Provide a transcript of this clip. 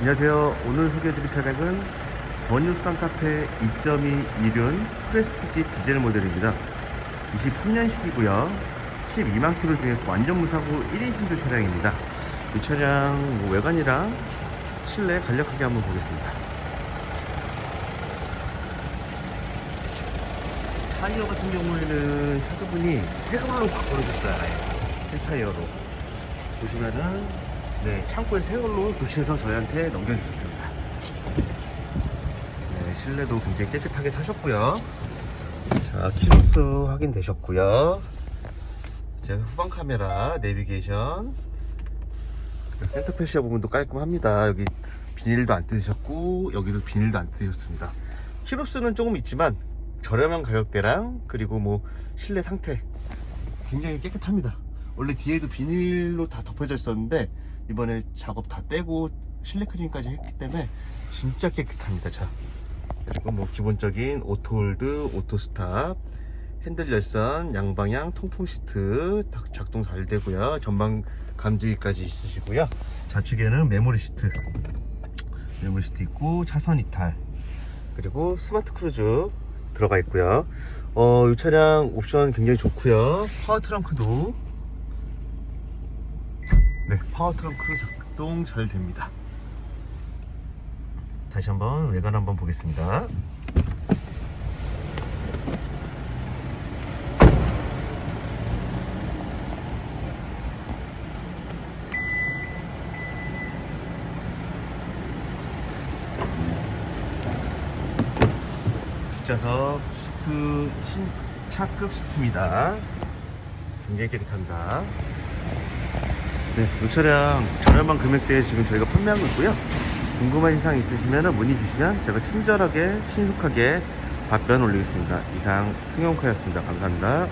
안녕하세요. 오늘 소개해드릴 차량은 더뉴 산타페 2.2 이륜 프레스티지 디젤 모델입니다. 23년식이고요. 12만 킬로 중에 완전 무사고 1인 신조 차량입니다. 이 차량 뭐 외관이랑 실내 간략하게 한번 보겠습니다. 타이어 같은 경우에는 차주분이 새 걸로 바꿔주셨어요. 새 타이어로. 보시면은 네 창고에 새 걸로 교체해서 저희한테 넘겨주셨습니다. 네 실내도 굉장히 깨끗하게 타셨고요. 자 키로수 확인되셨고요. 이제 후방 카메라 내비게이션 센터 패시아 부분도 깔끔합니다. 여기 비닐도 안 뜯으셨고 여기도 비닐도 안 뜯으셨습니다. 키로수는 조금 있지만 저렴한 가격대랑 그리고 뭐 실내 상태 굉장히 깨끗합니다. 원래 뒤에도 비닐로 다 덮여져 있었는데 이번에 작업 다 떼고 실내 클리닝까지 했기 때문에 진짜 깨끗합니다. 자 그리고 뭐 기본적인 오토홀드, 오토스탑, 핸들 열선, 양방향 통풍 시트 다 작동 잘 되고요. 전방 감지기까지 있으시고요. 좌측에는 메모리 시트, 메모리 시트 있고 차선 이탈, 그리고 스마트 크루즈 들어가 있고요. 어, 이 차량 옵션 굉장히 좋고요. 파워 트렁크도 네, 파워 트렁크 작동 잘 됩니다. 다시 한번 외관 한번 보겠습니다. 뒷좌석 시트 신차급 시트입니다. 굉장히 깨끗합니다. 네, 이 차량 저렴한 금액대에 지금 저희가 판매하고 있고요. 궁금한 사항 있으시면 문의 주시면 제가 친절하게 신속하게 답변 올리겠습니다. 이상 승용카였습니다. 감사합니다.